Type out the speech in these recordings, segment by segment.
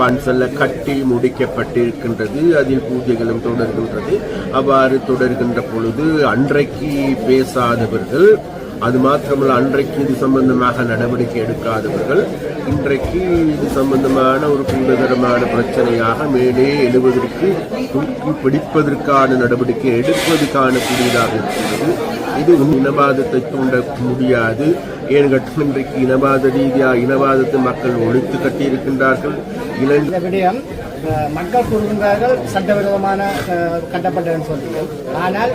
பன்சல்ல கட்டி முடிக்கப்பட்டிருக்கின்றது. அதில் பூஜைகளும் தொடர்கின்றது. அவ்வாறு தொடர்கின்ற பொழுது அன்றைக்கு பேசாதவர்கள் அது மாத்திரமல்ல அன்றைக்கு இது சம்பந்தமாக நடவடிக்கை எடுக்காதவர்கள் இன்றைக்கு இது சம்பந்தமான ஒரு பூதகரமான பிரச்சனையாக மேலே எழுவதற்கு தூக்கி பிடிப்பதற்கான நடவடிக்கை எடுப்பதற்கான காணக்கூடியதாக இருக்கிறது. இது உன் இனவாதத்தை தூண்ட முடியாது. ஏன் கேட்டால் இன்றைக்கு இனவாத ரீதியாக இனவாதத்தை மக்கள் ஒழித்து கட்டியிருக்கின்றார்கள். இலங்கை விடயம் மக்கள் கூறுகின்றார்கள் சட்டவிரோதமான அஹ், கட்டப்பட்டதுன்னு சொல்றீங்க. ஆனால்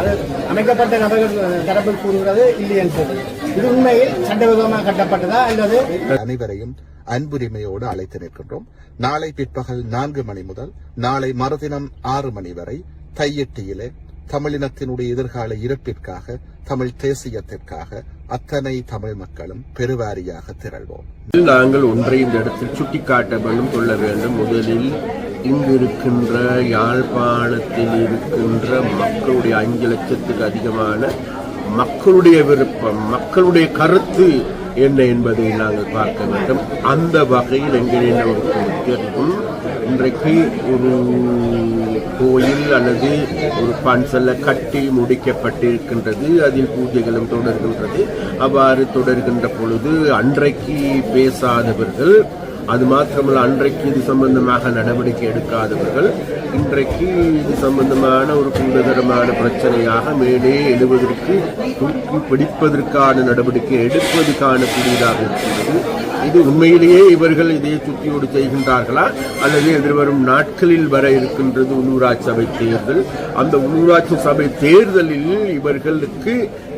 அது அமைக்கப்பட்ட நபர்கள் தரப்பில் கூறுகிறது இல்லைன்னு சொல்லி இது உண்மையில் சட்டவிரோதமாக கட்டப்பட்டதா அல்லது அனைவரையும் அன்புரிமையோடு அழைத்து நிற்கின்றோம். நாளை பிற்பகல் நான்கு மணி முதல் நாளை மறுதினம் ஆறு மணி வரை தையிட்டியிலே தமிழினத்தினுடைய எதிர்கால இருப்பிற்காக தமிழ் தேசியத்திற்காக அத்தனை தமிழ் மக்களும் பெருவாரியாக திரள்வோம். நாங்கள் ஒன்றை இந்த இடத்தில் சுட்டிக்காட்ட வேண்டும் கொள்ள வேண்டும். முதலில் இங்கு இருக்கின்ற யாழ்ப்பாணத்தில் இருக்கின்ற மக்களுடைய அஞ்சு லட்சத்துக்கு அதிகமான மக்களுடைய விருப்பம் மக்களுடைய கருத்து என்ன என்பதை நாங்கள் பார்க்க வேண்டும். அந்த வகையில் எங்களின் ஒரு இன்றைக்கு ஒரு கோயில் அல்லது ஒரு பன்சல்ல கட்டி முடிக்கப்பட்டிருக்கின்றது. அதில் பூஜைகளும் தொடர்கின்றது. அவ்வாறு தொடர்கின்ற பொழுது அன்றைக்கு பேசாதவர்கள் அது மாத்திரமல்ல அன்றைக்கு இது சம்பந்தமாக நடவடிக்கை எடுக்காதவர்கள் இன்றைக்கு இது சம்பந்தமான ஒரு பூதகரமான பிரச்சனையாக மேலே எழுவதற்கு தூக்கி பிடிப்பதற்கான நடவடிக்கை எடுப்பதற்கான காணக்கூடியதாக இருக்கிறது. இது உண்மையிலேயே இவர்கள் இதே சுற்றியோடு செய்கின்றார்களா? அல்லது எதிர்வரும் நாட்களில் வர இருக்கின்றது உள்ளூராட்சி சபை தேர்தல்? அந்த உள்ளூராட்சி சபை தேர்தலில் இவர்களுக்கு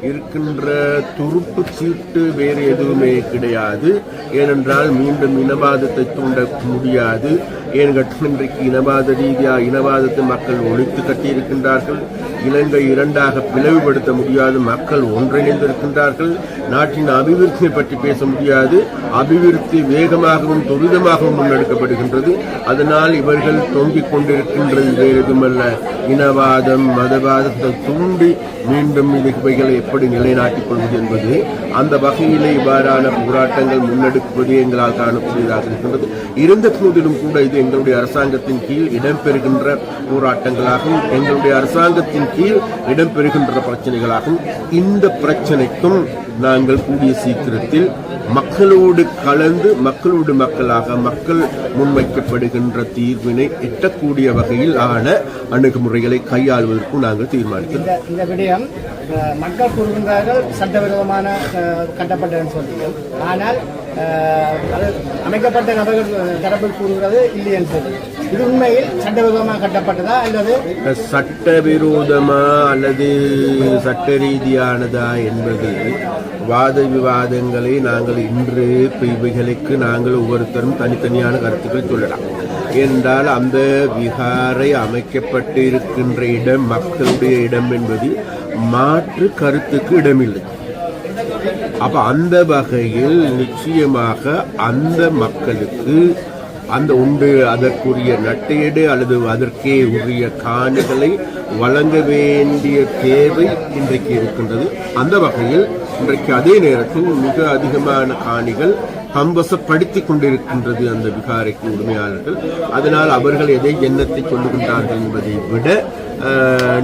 இருக்கின்ற துருப்பு சீட்டு வேறு எதுவுமே கிடையாது. ஏனென்றால் மீண்டும் இனவாதத்தை தூண்ட முடியாது. ஏன் கேட்டால் இன்றைக்கு இனவாத ரீதியாக இனவாதத்தை மக்கள் ஒழித்து கட்டியிருக்கின்றார்கள். இலங்கை இரண்டாக பிளவுபடுத்த முடியாது. மக்கள் ஒன்றிணைந்திருக்கின்றார்கள். நாட்டின் அபிவிருத்தியை பற்றி பேச முடியாது. அபிவிருத்தி வேகமாகவும் துரிதமாகவும் முன்னெடுக்கப்படுகின்றது. அதனால் இவர்கள் தொங்கிக் கொண்டிருக்கின்றது. வேறு இனவாதம் மதவாதத்தை தூண்டி மீண்டும் இவைகளை எப்படி நிலைநாட்டிக் கொள்வது என்பது அந்த வகையிலே இவ்வாறான போராட்டங்கள் முன்னெடுப்பது எங்களால் காணக்கூடியதாக இருக்கின்றது. இருந்த போதிலும் கூட இது எங்களுடைய அரசாங்கத்தின் கீழ் இடம்பெறுகின்ற போராட்டங்களாகும். எங்களுடைய அரசாங்கத்தின் கீழ் இடம்பெறுகின்ற பிரச்சனைகளாகும். இந்த பிரச்சனைக்கும் நாங்கள் கூடிய சீக்கிரத்தில் மக்களோடு கலந்து மக்களோடு மக்களாக மக்கள் முன்வைக்கப்படுகின்ற தீர்வினை எட்டக்கூடிய வகையில் ஆன அணுகுமுறைகளை கையாள்வதற்கும் நாங்கள் தீர்மானிக்கிறோம். இந்த விடயம் மக்கள் கூறுகின்றார்கள் சட்டவிரோதமான கட்டப்பட்டதுன்னு சொல்றீங்க ஆனால் அது அமைக்கப்பட்ட நபர்கள் தரப்பில் கூறுகிறது இல்லைன்னு சொல்லி இது உண்மையில் சட்டவிரோதமாக கட்டப்பட்டதா அல்லது சட்டவிரோதமா அல்லது சட்ட ரீதியானதா என்பது வாத விவாதங்களை நாங்கள் இன்று இவைகளுக்கு நாங்கள் ஒவ்வொருத்தரும் தனித்தனியான கருத்துக்கள் சொல்லலாம். என்றால் அந்த விகாரை அமைக்கப்பட்டு இருக்கின்ற இடம் மக்களுடைய இடம் என்பது மாற்று கருத்துக்கு இடமில்லை. அப்ப அந்த வகையில் நிச்சயமாக அந்த மக்களுக்கு அந்த உண்டு அதற்குரிய நட்டையீடு அல்லது அதற்கே உரிய காணிகளை வழங்க வேண்டிய தேவை இன்றைக்கு இருக்கின்றது. அந்த வகையில் இன்றைக்கு அதே நேரத்தில் மிக அதிகமான காணிகள் கம்பசப்படுத்திக் கொண்டிருக்கின்றது அந்த விகாரைக்கு உரிமையாளர்கள். அதனால் அவர்கள் எதை எண்ணத்தை கொள்ளுகின்றார்கள் என்பதை விட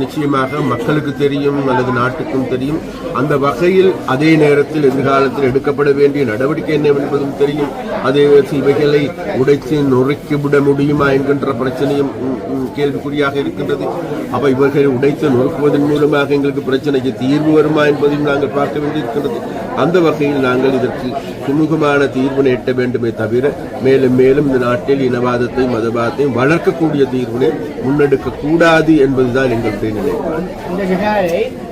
நிச்சயமாக மக்களுக்கு தெரியும் அல்லது நாட்டுக்கும் தெரியும். அந்த வகையில் அதே நேரத்தில் எதிர்காலத்தில் எடுக்கப்பட வேண்டிய நடவடிக்கை என்ன என்பதும் தெரியும். அதே இவைகளை உடைத்து நொறுக்கிவிட முடியுமா என்கின்ற பிரச்சனையும் கேள்விக்குறியாக இருக்கின்றது. அப்ப இவர்களை உடைத்து நொறுக்குவதன் மூலமாக எங்களுக்கு பிரச்சனைக்கு தீர்வு வருமா என்பதையும் நாங்கள் பார்க்க வேண்டியிருக்கின்றது. அந்த வகையில் நாங்கள் இதற்கு சுமூகமான தீர்வினை எட்ட வேண்டுமே தவிர மேலும் மேலும் இந்த நாட்டில் இனவாதத்தையும் மதவாதத்தையும் வளர்க்கக்கூடிய தீர்வினை முன்னெடுக்க கூடாது என்பதுதான் எங்களுடைய நிலைப்பாடு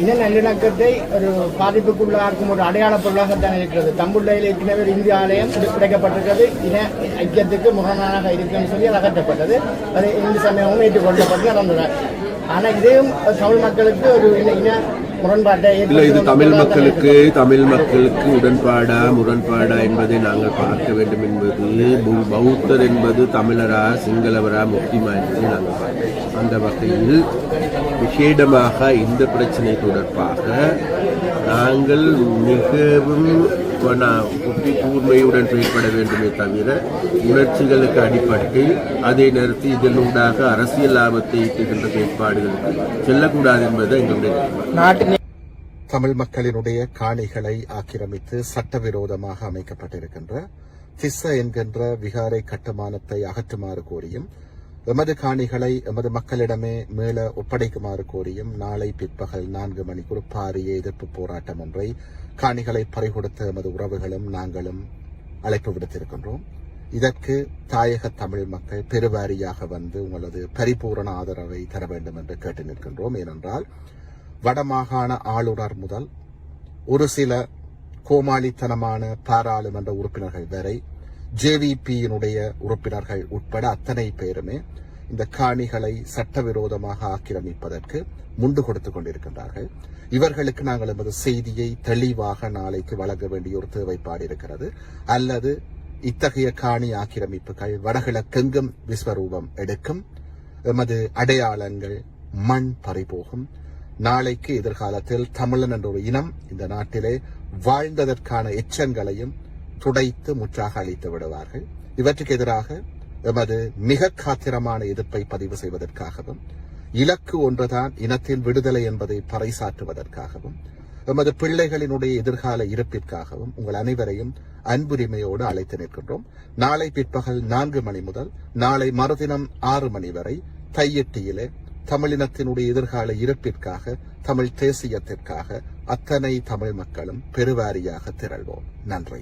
இன நல்லிணக்கத்தை ஒரு பாதிப்புக்குள்ளாக்கும் ஒரு அடையாள பொருளாகத்தான் இருக்கிறது தம்புள்ளையில் ஏற்கனவே ஒரு இந்திய ஆலயம் கிடைக்கப்பட்டிருக்கிறது இன ஐக்கியத்துக்கு முரணாக இருக்குன்னு சொல்லி அது அகற்றப்பட்டது அது இந்து சமயமும் ஏற்றுக்கொள்ளப்பட்டு நடந்தது ஆனால் இதையும் தமிழ் மக்களுக்கு ஒரு இன- இன இல்ல இது தமிழ் மக்களுக்கு தமிழ் மக்களுக்கு உடன்பாடா முரண்பாடா என்பதை நாங்கள் பார்க்க வேண்டும் என்பது பௌத்தர் என்பது தமிழரா சிங்களவரா முக்கியமா என்பதை நாங்கள் பார்க்கிறோம் அந்த வகையில் விசேடமாக இந்த பிரச்சனை தொடர்பாக நாங்கள் மிகவும் புத்தி கூர்மையுடன் செயல்பட வேண்டுமே தவிர உணர்ச்சிகளுக்கு அடிபட்டு அதே நேரத்தில் இதனூடாக அரசியல் லாபத்தை ஈட்டுகின்ற செயற்பாடுகளுக்கு செல்லக்கூடாது என்பது எங்களுடைய தமிழ் மக்களினுடைய காணிகளை ஆக்கிரமித்து சட்டவிரோதமாக அமைக்கப்பட்டிருக்கின்ற திஸ்ஸ என்கின்ற விகாரை கட்டுமானத்தை அகற்றுமாறு கோரியும் எமது காணிகளை எமது மக்களிடமே மேல ஒப்படைக்குமாறு கோரியும் நாளை பிற்பகல் நான்கு மணிக்கு ஒரு பாரிய எதிர்ப்பு போராட்டம் ஒன்றை காணிகளை பறிகொடுத்த எமது உறவுகளும் நாங்களும் அழைப்பு விடுத்திருக்கின்றோம். இதற்கு தாயக தமிழ் மக்கள் பெருவாரியாக வந்து உங்களது பரிபூரண ஆதரவை தர வேண்டும் என்று கேட்டு நிற்கின்றோம். ஏனென்றால் வடமாகாண ஆளுநர் முதல் ஒரு சில கோமாளித்தனமான பாராளுமன்ற உறுப்பினர்கள் வரை ஜேவிபியினுடைய உறுப்பினர்கள் உட்பட அத்தனை பேருமே இந்த காணிகளை சட்டவிரோதமாக ஆக்கிரமிப்பதற்கு முண்டு கொடுத்துக் கொண்டிருக்கின்றார்கள். இவர்களுக்கு நாங்கள் எமது செய்தியை தெளிவாக நாளைக்கு வழங்க வேண்டிய ஒரு தேவைப்பாடு இருக்கிறது. அல்லது இத்தகைய காணி ஆக்கிரமிப்புகள் வடகிழக்கெங்கும் விஸ்வரூபம் எடுக்கும். எமது அடையாளங்கள் மண் பறிபோகும். நாளைக்கு எதிர்காலத்தில் தமிழன் என்ற ஒரு இனம் இந்த நாட்டிலே வாழ்ந்ததற்கான எச்சங்களையும் துடைத்து முற்றாக அழித்து விடுவார்கள். இவற்றுக்கு எதிராக எமது மிக காத்திரமான எதிர்ப்பை பதிவு செய்வதற்காகவும் இலக்கு ஒன்றுதான் இனத்தின் விடுதலை என்பதை பறைசாற்றுவதற்காகவும் எமது பிள்ளைகளினுடைய எதிர்கால இருப்பிற்காகவும் உங்கள் அனைவரையும் அன்புரிமையோடு அழைத்து நிற்கின்றோம். நாளை பிற்பகல் நான்கு மணி முதல் நாளை மறுதினம் ஆறு மணி வரை தையெட்டியிலே தமிழினத்தினுடைய எதிர்கால இருப்பிற்காக தமிழ் தேசியத்திற்காக அத்தனை தமிழ் மக்களும் பெருவாரியாக திரள்வோம். நன்றி.